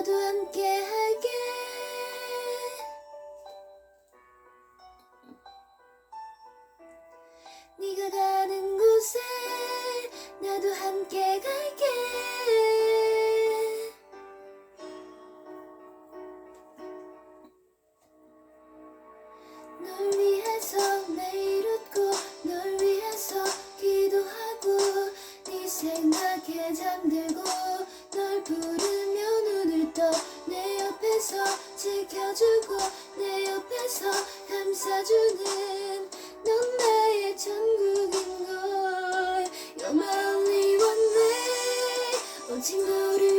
나도 함께 할게. 네가 가는 곳에 나도 함께 갈게. 널 위해서 매일 웃고 널 위해서 기도하고 네 생각에 잠들고 지켜주고 내 옆에서 감싸주는 넌 나의 천국인걸. You're my only one way. 온 친구를